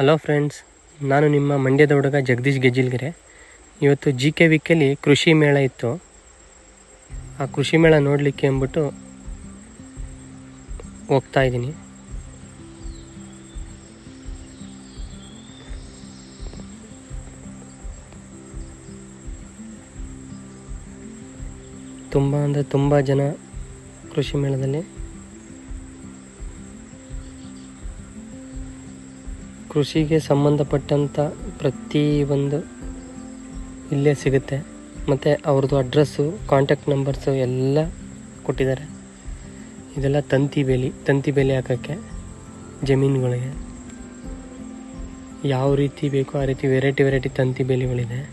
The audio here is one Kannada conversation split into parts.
ಹಲೋ ಫ್ರೆಂಡ್ಸ್ ನಾನು ನಿಮ್ಮ ಮಂಡ್ಯದ ಹುಡುಗ ಜಗದೀಶ್ ಗೆಜ್ಜಿಲ್ಗೆರೆ ಇವತ್ತು ಜಿ ಕೆ ವಿಕ್ಕಲ್ಲಿ ಕೃಷಿ ಮೇಳ ಇತ್ತು. ಆ ಕೃಷಿ ಮೇಳ ನೋಡಲಿಕ್ಕೆ ಅಂದ್ಬಿಟ್ಟು ಹೋಗ್ತಾ ಇದ್ದೀನಿ. ತುಂಬ ಅಂದರೆ ತುಂಬ ಜನ ಕೃಷಿ ಮೇಳದಲ್ಲಿ ಕೃಷಿಗೆ ಸಂಬಂಧಪಟ್ಟಂಥ ಪ್ರತಿ ಒಂದು ಇಲ್ಲೇ ಸಿಗುತ್ತೆ. ಮತ್ತು ಅವ್ರದ್ದು ಅಡ್ರೆಸ್ಸು ಕಾಂಟ್ಯಾಕ್ಟ್ ನಂಬರ್ಸು ಎಲ್ಲ ಕೊಟ್ಟಿದ್ದಾರೆ. ಇದೆಲ್ಲ ತಂತಿ ಬೇಲಿ ತಂತಿ ಬೇಲಿ ಹಾಕೋಕ್ಕೆ ಜಮೀನುಗಳಿಗೆ. ಯಾವ ರೀತಿ ಬೇಕೋ ಆ ರೀತಿ ವೆರೈಟಿ ವೆರೈಟಿ ತಂತಿ ಬೇಲಿಗಳಿದೆ.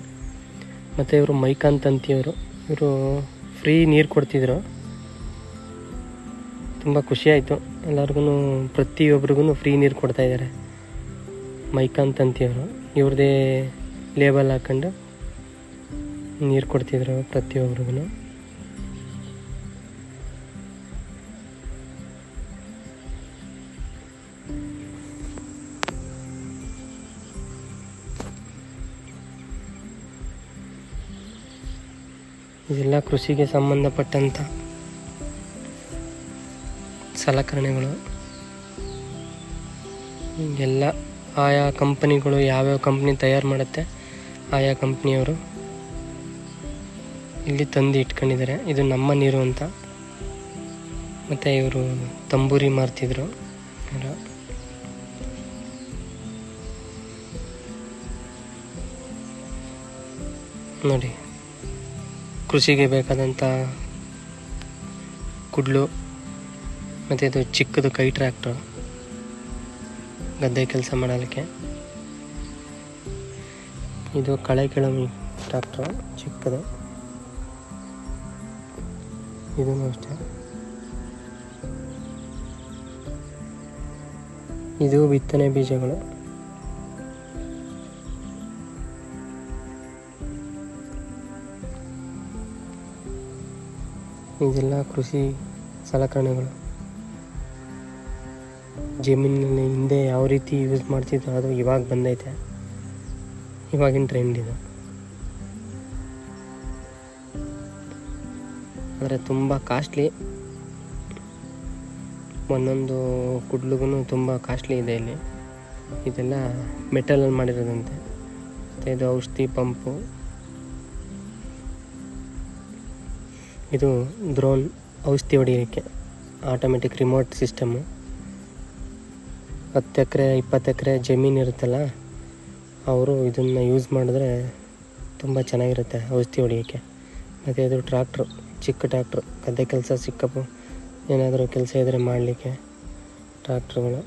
ಮತ್ತು ಇವರು ಮೈಕಾನ್ ತಂತಿಯವರು, ಇವರು ಫ್ರೀ ನೀರು ಕೊಡ್ತಿದ್ರು. ತುಂಬ ಖುಷಿಯಾಯಿತು ಎಲ್ಲರಿಗೂ ಪ್ರತಿಯೊಬ್ರಿಗೂ ಫ್ರೀ ನೀರು ಕೊಡ್ತಾಯಿದ್ದಾರೆ ಮೈಕಾನ್ ತಂತಿಯವರು ಇವ್ರದ್ದೇ ಲೇಬಲ್ ಹಾಕೊಂಡು ನೀರು ಕೊಡ್ತಿದ್ರು ಪ್ರತಿಯೊಬ್ರಿಗೂ ಇದೆಲ್ಲ ಕೃಷಿಗೆ ಸಂಬಂಧಪಟ್ಟಂಥ ಸಲಕರಣೆಗಳು. ಎಲ್ಲ ಆಯಾ ಕಂಪನಿಗಳು ಯಾವ್ಯಾವ ಕಂಪ್ನಿ ತಯಾರು ಮಾಡುತ್ತೆ, ಆಯಾ ಕಂಪ್ನಿಯವರು ಇಲ್ಲಿ ತಂದು ಇಟ್ಕೊಂಡಿದ್ದಾರೆ. ಇದು ನಮ್ಮ ನೀರು ಅಂತ. ಮತ್ತು ಇವರು ತಂಬೂರಿ ಮಾರ್ತಿದ್ರು. ನೋಡಿ. ಕೃಷಿಗೆ ಬೇಕಾದಂಥ ಕುಡ್ಲು, ಮತ್ತು ಇದು ಚಿಕ್ಕದು ಕೈ ಟ್ರ್ಯಾಕ್ಟ್ರು ಗದ್ದೆ ಕೆಲಸ ಮಾಡಲಿಕ್ಕೆ ಇದು ಕಳೆ ಕೆಳಮಿ ಟ್ರ್ಯಾಕ್ಟರ್, ಚಿಕ್ಕದು. ಇದು ಅಷ್ಟೇ. ಇದು ಬಿತ್ತನೆ ಬೀಜಗಳು. ಇದೆಲ್ಲ ಕೃಷಿ ಸಲಕರಣೆಗಳು. ಜಮೀನಿನಲ್ಲಿ ಹಿಂದೆ ಯಾವ ರೀತಿ ಯೂಸ್ ಮಾಡ್ತಿದ್ರು ಅದು ಇವಾಗ ಬಂದೈತೆ. ಇವಾಗಿನ ಟ್ರೆಂಡ್ ಇದು. ಆದರೆ ತುಂಬ ಕಾಸ್ಟ್ಲಿ ಒಂದೊಂದು ಕುಡ್ಲಿಗೂ ತುಂಬ ಕಾಸ್ಟ್ಲಿ ಇದೆ ಇಲ್ಲಿ. ಇದೆಲ್ಲ ಮೆಟಲಲ್ಲಿ ಮಾಡಿರೋದಂತೆ. ಮತ್ತು ಇದು ಔಷಧಿ ಪಂಪು. ಇದು ಡ್ರೋನ್ ಔಷಧಿ ಹೊಡಿಯೋಕ್ಕೆ ಆಟೋಮೆಟಿಕ್ ರಿಮೋಟ್ ಸಿಸ್ಟಮು ಹತ್ತು ಎಕರೆ, ಇಪ್ಪತ್ತು ಎಕರೆ ಜಮೀನು ಇರುತ್ತಲ್ಲ, ಅವರು ಇದನ್ನು ಯೂಸ್ ಮಾಡಿದ್ರೆ ತುಂಬ ಚೆನ್ನಾಗಿರುತ್ತೆ ಔಷಧಿ ಹೊಡಿಯೋಕ್ಕೆ. ಮತ್ತು ಅದು ಟ್ರ್ಯಾಕ್ಟ್ರು ಚಿಕ್ಕ ಟ್ರ್ಯಾಕ್ಟ್ರು ಗದ್ದೆ ಕೆಲಸ ಸಿಕ್ಕಪ್ಪು. ಏನಾದರೂ ಕೆಲಸ ಇದ್ದರೆ ಮಾಡಲಿಕ್ಕೆ ಟ್ರ್ಯಾಕ್ಟ್ರುಗಳು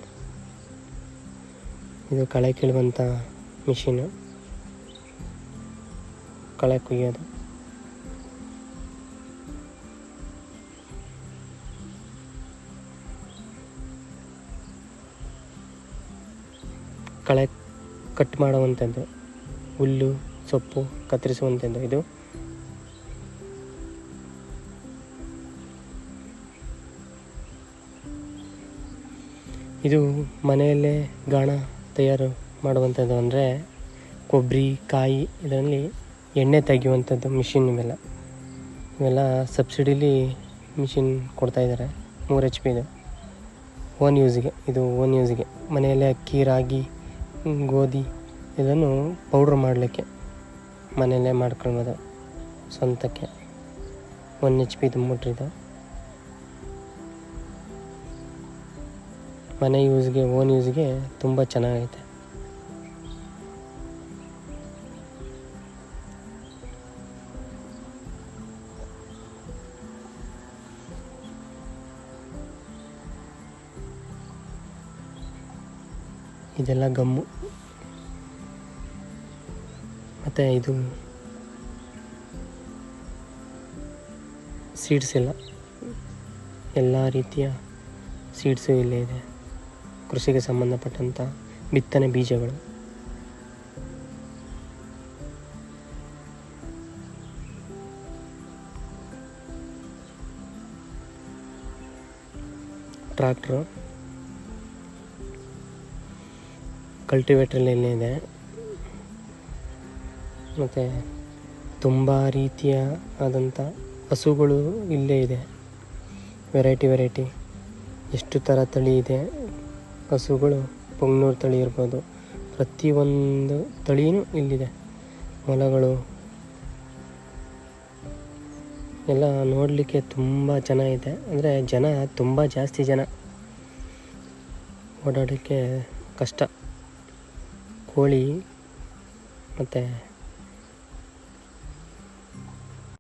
ಇದು ಕಳೆ ಕೀಳುವಂಥ ಮಿಷಿನು ಕಳೆ ಕುಯ್ಯೋದು. ಕಳೆ ಕಟ್ ಮಾಡುವಂಥದ್ದು ಹುಲ್ಲು, ಸೊಪ್ಪು ಕತ್ತರಿಸುವಂಥದ್ದು ಇದು. ಇದು ಮನೆಯಲ್ಲೇ ಗಾಣ ತಯಾರು ಮಾಡುವಂಥದ್ದು ಅಂದರೆ ಕೊಬ್ಬರಿ, ಕಾಯಿ ಇದರಲ್ಲಿ ಎಣ್ಣೆ ತೆಗೆಯುವಂಥದ್ದು ಮಿಷಿನ್ ಇವೆಲ್ಲ. ಇವೆಲ್ಲ ಸಬ್ಸಿಡಿಲಿ ಮಿಷಿನ್ ಕೊಡ್ತಾಯಿದ್ದಾರೆ ಮೂರು ಎಚ್ ಪಿ ಇದು. ಓನ್ ಯೂಸ್ಗೆ ಇದು ಓನ್ ಯೂಸ್ಗೆ ಮನೆಯಲ್ಲೇ ಅಕ್ಕಿ, ರಾಗಿ ಗೋಧಿ. ಇದನ್ನು ಪೌಡ್ರ್ ಮಾಡಲಿಕ್ಕೆ, ಮನೆಯಲ್ಲೇ ಮಾಡ್ಕೊಳ್ಬೋದು ಸ್ವಂತಕ್ಕೆ. ಒನ್ ಎಚ್ ಪಿದು ಮೋಟ್ರಿದು. ಮನೆ ಯೂಸ್ಗೆ ಓನ್ ಯೂಸ್ಗೆ ತುಂಬ ಚೆನ್ನಾಗೈತೆ. ಇದೆಲ್ಲ ಗಮ್ಮು. ಮತ್ತು ಇದು ಸೀಡ್ಸ್ ಎಲ್ಲ. ಎಲ್ಲ ರೀತಿಯ ಸೀಡ್ಸು ಇಲ್ಲೇ ಇದೆ. ಕೃಷಿಗೆ ಸಂಬಂಧಪಟ್ಟಂಥ ಬಿತ್ತನೆ ಬೀಜಗಳು. ಟ್ರ್ಯಾಕ್ಟ್ರು. ಕಲ್ಟಿವೇಟ್ರಲ್ಲಿ ಇದೆ. ಮತ್ತು ತುಂಬ ರೀತಿಯ ಆದಂಥ ಹಸುಗಳು ಇಲ್ಲೇ ಇದೆ. ವೆರೈಟಿ ವೆರೈಟಿ ಎಷ್ಟು ಥರ ತಳಿ ಇದೆ. ಹಸುಗಳು ಪೊಂಗ್ನೂರು ತಳಿ ಇರ್ಬೋದು. ಪ್ರತಿಯೊಂದು ತಳಿನೂ ಇಲ್ಲಿದೆ. ಮೊಲಗಳು. ಎಲ್ಲ ನೋಡಲಿಕ್ಕೆ ತುಂಬ ಚೆನ್ನಾಗಿದೆ ಅಂದರೆ ಜನ ತುಂಬ ಜಾಸ್ತಿ ಜನ. ಓಡಾಡೋಕ್ಕೆ ಕಷ್ಟ. ಕೋಳಿ ಮತ್ತು